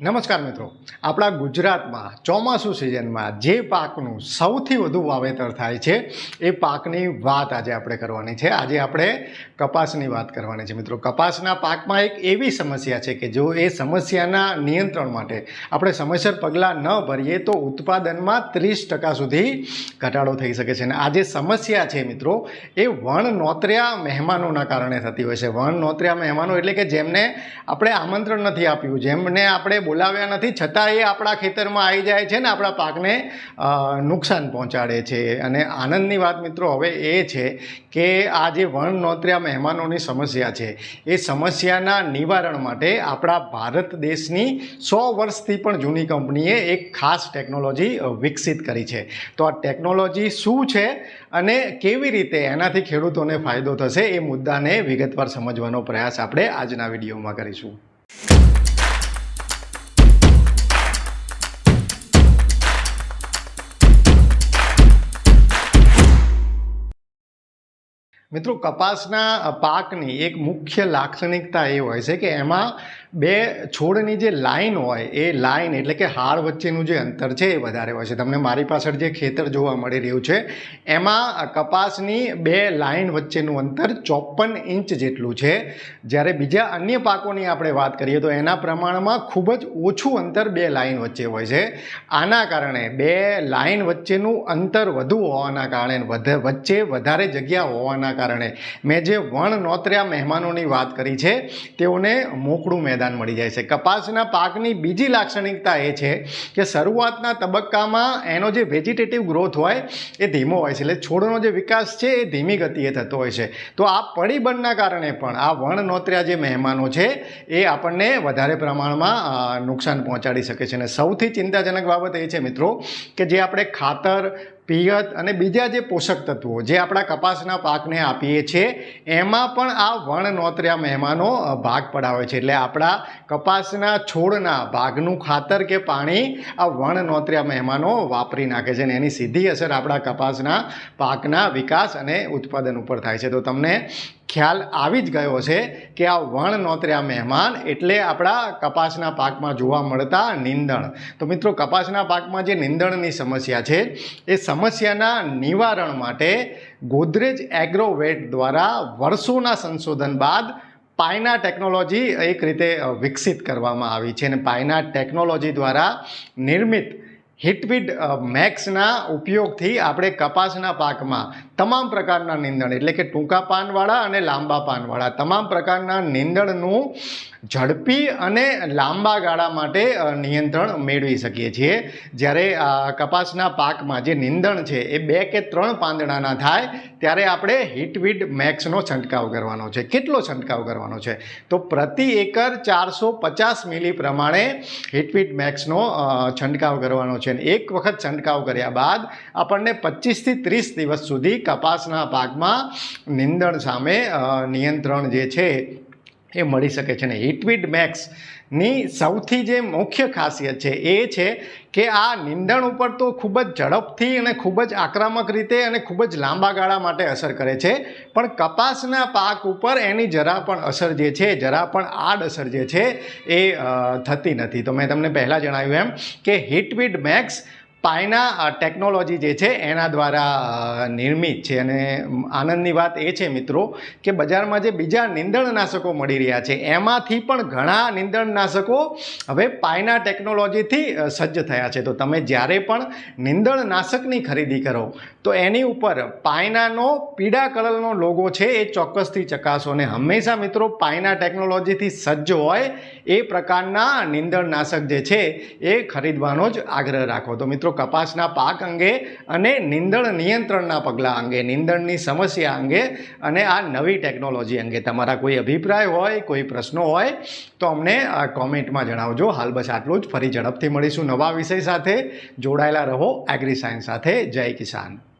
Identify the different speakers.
Speaker 1: નમસ્કાર મિત્રો. આપણા ગુજરાતમાં ચોમાસું સિઝનમાં જે પાકનું સૌથી વધુ વાવેતર થાય છે, એ પાકની વાત આજે આપણે કરવાની છે. આજે આપણે કપાસની વાત કરવાની છે મિત્રો. કપાસના પાકમાં એક એવી સમસ્યા છે કે જો એ સમસ્યાના નિયંત્રણ માટે આપણે સમયસર પગલાં ન ભરીએ, તો ઉત્પાદનમાં ત્રીસ ટકા સુધી ઘટાડો થઈ શકે છે. અને આ જે સમસ્યા છે મિત્રો, એ વણ નોતર્યા મહેમાનોના કારણે થતી હોય છે. વણ નોતર્યા મહેમાનો એટલે કે જેમને આપણે આમંત્રણ નથી આપ્યું, જેમને આપણે બોલાવ્યા નથી. છતાં એ આપણા ખેતરમાં આવી જાય છે ને આપણા પાકને નુકસાન પહોંચાડે છે. અને આનંદની વાત મિત્રો હવે એ છે કે આ જે વણ નોતર્યા મહેમાનોની સમસ્યા છે, એ સમસ્યાના નિવારણ માટે આપણા ભારત દેશની સો વર્ષથી પણ જૂની કંપનીએ એક ખાસ ટેકનોલોજી વિકસિત કરી છે. તો આ ટેકનોલોજી શું છે અને કેવી રીતે એનાથી ખેડૂતોને ફાયદો થશે એ મુદ્દાને વિગતવાર સમજવાનો પ્રયાસ આપણે આજના વિડીયોમાં કરીશું. મિત્રો કપાસના પાકની એક મુખ્ય લાક્ષણિકતા એ હોય છે કે એમાં બે છોડની જે લાઈન હોય, એ લાઈન એટલે કે હાર વચ્ચેનું જે અંતર છે એ વધારે હોય છે. તમને મારી પાછળ જે ખેતર જોવા મળી રહ્યું છે, એમાં કપાસની બે લાઈન વચ્ચેનું અંતર ચોપન ઇંચ જેટલું છે. જ્યારે બીજા અન્ય પાકોની આપણે વાત કરીએ તો એના પ્રમાણમાં ખૂબ જ ઓછું અંતર બે લાઈન વચ્ચે હોય છે. આના કારણે બે લાઈન વચ્ચેનું અંતર વધુ હોવાના કારણે વચ્ચે વધારે જગ્યા હોવાના કારણે મેં જે વણ નોતર્યા મહેમાનોની વાત કરી છે, તેઓને મોકળું મેદાન મળી જાય છે. કપાસના પાકની બીજી લાક્ષણિકતા એ છે કે શરૂઆતના તબક્કામાં એનો જે વેજીટેટિવ ગ્રોથ હોય એ ધીમો હોય છે. એટલે છોડનો જે વિકાસ છે એ ધીમી ગતિએ થતો હોય છે. તો આ પરિબળના કારણે પણ આ વણ નોતર્યા જે મહેમાનો છે એ આપણને વધારે પ્રમાણમાં નુકસાન પહોંચાડી શકે છે. અને સૌથી ચિંતાજનક બાબત એ છે મિત્રો કે જે આપણે ખાતર પિયત અને બીજા જે પોષક તત્વો જે આપણા કપાસના પાકને આપીએ છીએ એમાં પણ આ વણ નોતર્યા મહેમાનો ભાગ પડાવે છે. એટલે આપણા કપાસના છોડના ભાગનું ખાતર કે પાણી આ વણ નોતર્યા મહેમાનો વાપરી નાખે છે અને એની સીધી અસર આપણા કપાસના પાકના વિકાસ અને ઉત્પાદન ઉપર થાય છે. તો તમને ખ્યાલ આવી જ ગયો છે કે આ વણ નોતર્યા મહેમાન એટલે આપણા કપાસના પાકમાં જોવા મળતા નીંદણ. તો મિત્રો, કપાસના પાકમાં જે નીંદણની સમસ્યા છે, એ સમસ્યાના નિવારણ માટે ગોદરેજ એગ્રોવેટ દ્વારા વર્ષોના સંશોધન બાદ પાયના ટેકનોલોજી એક રીતે વિકસિત કરવામાં આવી છે અને પાયના ટેકનોલોજી દ્વારા નિર્મિત હિટવિડ મેક્સના ઉપયોગથી આપણે કપાસના પાકમાં તમામ પ્રકારના નીંદણ, એટલે કે ટૂંકા પાનવાળા અને લાંબા પાનવાળા. તમામ પ્રકારના નીંદણનું ઝડપી અને લાંબા ગાળા માટે નિયંત્રણ મેળવી શકીએ છીએ. જ્યારે કપાસના પાકમાં જે નીંદણ છે, એ બે કે ત્રણ પાંદડાના થાય, ત્યારે આપણે હિટવીડ મેક્સનો છંટકાવ કરવાનો છે. કેટલો છંટકાવ કરવાનો છે? તો પ્રતિ એકર ચારસો પચાસ મિલી પ્રમાણે હિટવીડ મેક્સનો છંટકાવ કરવાનો છે. એક વખત છંટકાવ કર્યા બાદ આપણને પચીસથી ત્રીસ દિવસ સુધી કપાસના પાકમાં નિંદણ સામે નિયંત્રણ જે છે એ મળી શકે છે ને. હિટવીડ મેક્સની સૌથી જે મુખ્ય ખાસિયત છે એ છે કે આ નિંદણ ઉપર તો ખૂબ જ ઝડપથી અને ખૂબ જ આક્રમક રીતે અને ખૂબ જ લાંબા ગાળા માટે અસર કરે છે. પણ કપાસના પાક ઉપર એની જરા પણ અસર જે છે, જરા પણ આડ અસર જે છે એ થતી નથી. તો મેં તમને પહેલાં જણાવ્યું એમ કે હિટવીડ મેક્સ પાયના ટેકનોલોજી જે છે એના દ્વારા નિર્મિત છે. અને આનંદની વાત એ છે મિત્રો કે બજારમાં જે બીજા નીંદણનાશકો મળી રહ્યા છે, એમાંથી પણ ઘણા નીંદણનાશકો હવે પાયના ટેકનોલોજીથી સજ્જ થયા છે. તો તમે જ્યારે પણ નીંદણનાશકની ખરીદી કરો તો એની ઉપર પાયનાનો પીળા કલરનો લોગો છે, એ ચોક્કસથી ચકાસો અને હંમેશા મિત્રો પાયના ટેકનોલોજીથી સજ્જ હોય એ પ્રકારના નીંદણનાશક જે છે, એ ખરીદવાનો જ આગ્રહ રાખો. તો મિત્રો કપાસના પાક અંગે અને નીંદણ નિયંત્રણના પગલાં અંગે, નીંદણની સમસ્યા અંગે અને આ નવી ટેકનોલોજી અંગે તમારા કોઈ અભિપ્રાય હોય, કોઈ પ્રશ્નો હોય, તો અમને આ કોમેન્ટમાં જણાવજો. હાલ બસ આટલું જ. ફરી ઝડપથી મળીશું નવા વિષય સાથે. જોડાયેલા રહો એગ્રી સાયન્સ સાથે. જય કિસાન.